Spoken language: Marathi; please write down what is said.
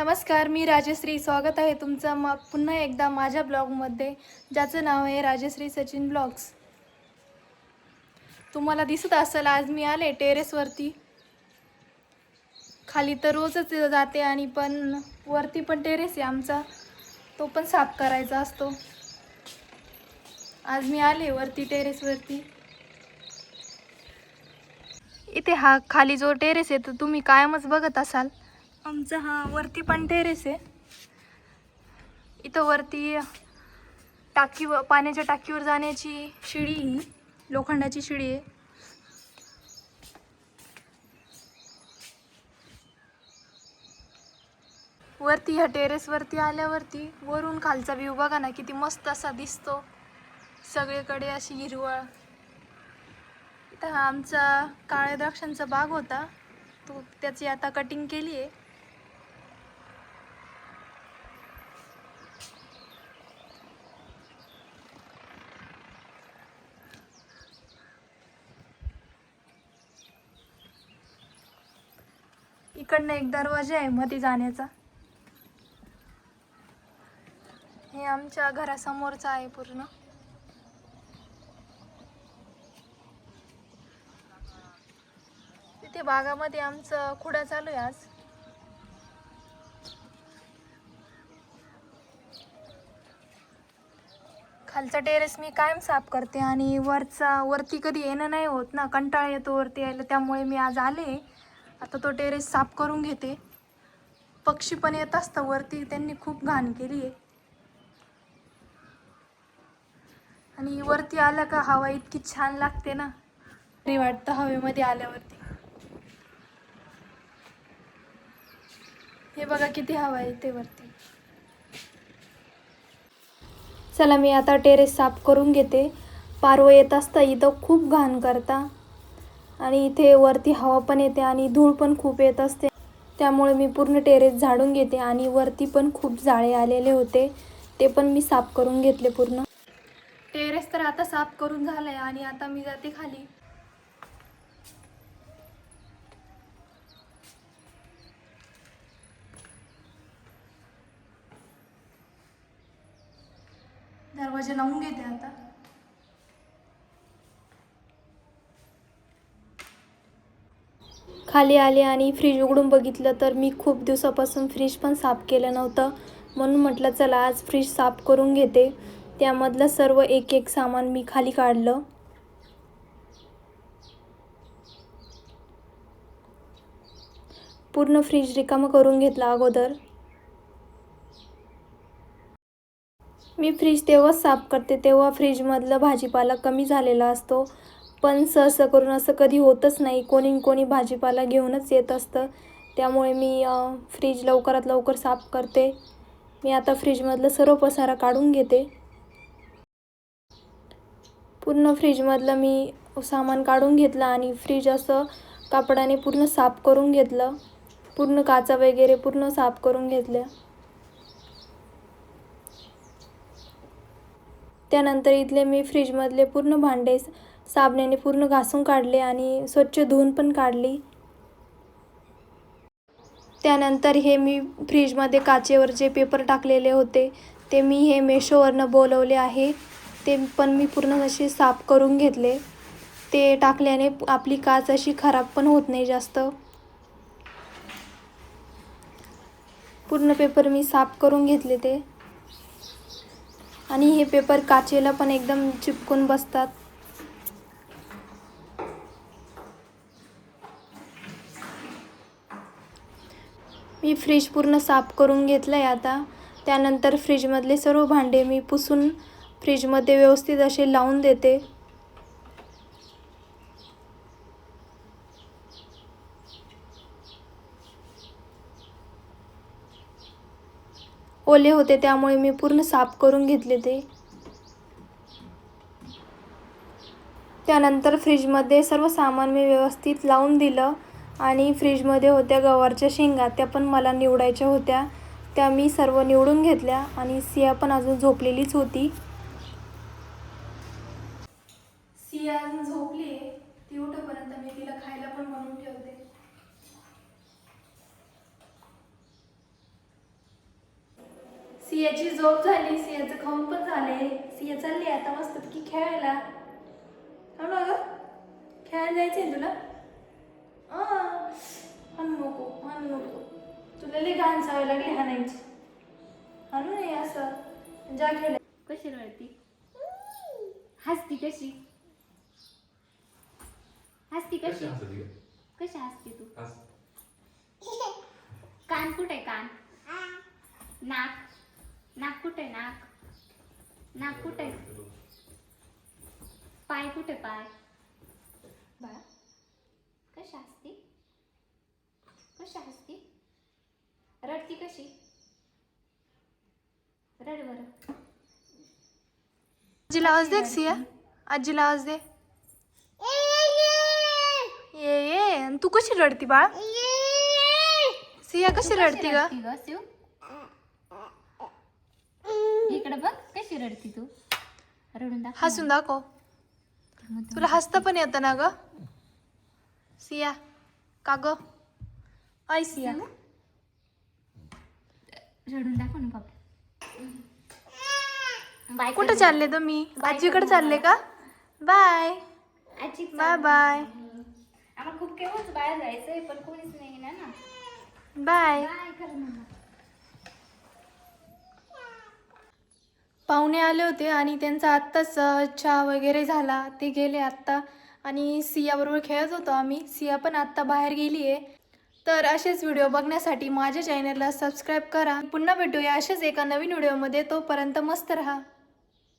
नमस्कार मी राजश्री. स्वागत आहे तुमचं मग पुन्हा एकदा माझ्या ब्लॉगमध्ये ज्याचं नाव आहे राजश्री सचिन ब्लॉग्स. तुम्हाला दिसत असेल आज मी आले टेरेसवरती. खाली तर रोजच जाते आणि पण वरती पण टेरेस आहे आमचा. तो पण साफ करायचा असतो. आज मी आले वरती टेरेसवरती. इथे हा खाली जो टेरेस आहे तो तुम्ही कायमच बघत असाल. आमचं हा वरती पण टेरेस आहे. इथं वरती टाकी पाण्याच्या टाकीवर जाण्याची शिडी ही लोखंडाची शिडी आहे. वरती ह्या टेरेसवरती आल्यावरती वरून खालचा व्ह्यू बघा ना किती मस्त असा दिसतो. सगळीकडे अशी हिरवळ. इथं हा आमचा काळ्या द्राक्षांचा बाग होता. तो त्याची आता कटिंग केली आहे. इकडनं एक दरवाजा आहे मध्ये जाण्याचा. हे आमच्या घरासमोरचं आहे पूर्ण. तिथे बागामध्ये आमचं खुडा चालू आहे आज. खालचा टेरेस मी कायम साफ करते आणि वरचा वरती कधी येणं नाही होत ना कंटाळा येतो वरती यायला त्यामुळे मी आज आले. आता तो टेरेस साफ करून घेते. पक्षी पण येत असतं वरती त्यांनी खूप घाण केली आहे. आणि वरती आलं का हवा इतकी छान लागते ना. तरी वाटतं हवेमध्ये आल्यावरती. हे बघा किती हवा आहे ते वरती. चला मी आता टेरेस साफ करून घेते. पारव येत असता इथं खूप घाण करता. आणि इथे वरती हवा पण येते आणि धूळ पण खूप येत असते. त्यामुळे मी पूर्ण टेरेस झाडून घेते आणि वरती पण खूप जाळे आलेले होते. ते पण मी साफ करून घेतले पूर्ण. टेरेस तर आता साफ करून झालंय आणि आता मी जाते खाली. दरवाजा लावून घेते आता. खाली आले आणि फ्रीज उघडून बघितलं तर मी खूप दिवसापासून फ्रीज पण साफ केलं नव्हतं. म्हणून म्हटलं चला आज फ्रीज साफ करून घेते. त्यामधलं सर्व एक एक सामान मी खाली काढलं. पूर्ण फ्रीज रिकामं करून घेतला अगोदर. मी फ्रीज तेव्हाच साफ करते तेव्हा फ्रीजमधलं भाजीपाला कमी झालेला असतो. पण सहसा करून असं कधी होतच नाही. कोणी कोणी भाजीपाला घेऊनच येत असतं. त्यामुळे मी फ्रीज लवकरात लवकर साफ करते. मी आता फ्रीजमधलं सर्व पसारा काढून घेते. पूर्ण फ्रीजमधलं मी सामान काढून घेतलं आणि फ्रीज असं कापडाने पूर्ण साफ करून घेतलं. पूर्ण काचा वगैरे पूर्ण साफ करून घेतल्या. त्यानंतर इथले मी फ्रीजमधले पूर्ण भांडे साबणाने पूर्ण घासून काढले आणि स्वच्छ धुवून पण काढली. त्यानंतर हे मी फ्रीजमध्ये काचेवर जे पेपर टाकलेले होते ते मी हे मेशोवरनं बोलवले आहे. ते पण मी पूर्ण असे साफ करून घेतले. ते टाकल्याने आपली काच अशी खराब पण होत नाही जास्त. पूर्ण पेपर मी साफ करून घेतले ते. आणि हे पेपर काचेला पण एकदम चिपकून बसतात. मी फ्रीज पूर्ण साफ करून घेतलं आहे आता. त्यानंतर फ्रीजमधले सर्व भांडे मी पुसून फ्रीजमध्ये व्यवस्थित असे लावून देते. ओले होते त्यामुळे मी पूर्ण साफ करून घेतले ते. त्यानंतर फ्रीजमध्ये सर्व सामान मी व्यवस्थित लावून दिलं. आणि फ्रीजमध्ये होत्या गवारच्या शेंगा त्या पण मला निवडायच्या होत्या. त्या मी सर्व निवडून घेतल्या आणि सिया पण अजून झोपलेलीच होती. सिया अजून झोपली ती उठपर्यंत मी तिला खायला पण बनवून ठेवते. सियाची झोप झाली. सियाचं खाऊन पण झालंय सिया चालली आता मस्त की खेळायला. हो ना ग. खेळायला जायचंय तुला? हाणू नको. तुला लई घाण सवय लागली हाणायची. हाणू नये असं. जा खेळ. कशी रडती? हसती कशी? हसती कशी? कशी हसत तू. कान कुठे कान? नाक. नाक कुठे नाक? नाक कुठे पाय कुठे पाय? बाळा. कशी कशी हसती? रडती कशी? रड बरं. आजीला आवाज दे सिया. आजीला आवाज दे. ये ये. तू कशी रडती बाळ? सिया कशी रडती ग? ग शिव? इकडे बघ कशी रडती तू? रडून दाखव. हसून दाखव. तुला हसता पण येतं ना ग? सिया का ग? आय सिया रडून दाखव ना बाय कुठं चालले तुम्ही? आजीकडे चालले का? बाय. आजी बाय बाय. आम्हाला खूप केव्हाच बाहेर जायचंय पण कोणीच नाही ना ना. बाय. पाहुणे आले होते आणि त्यांचा आत्ताच चहा वगैरे झाला. ते गेले आत्ता. आणि सियाबरोबर खेळत होतो आम्ही. सिया पण आत्ता बाहेर गेली आहे तर असेच व्हिडिओ बघण्यासाठी माझ्या चॅनलला सबस्क्राईब करा. पुन्हा भेटूया असेच एका नवीन व्हिडिओमध्ये तोपर्यंत मस्त रहा.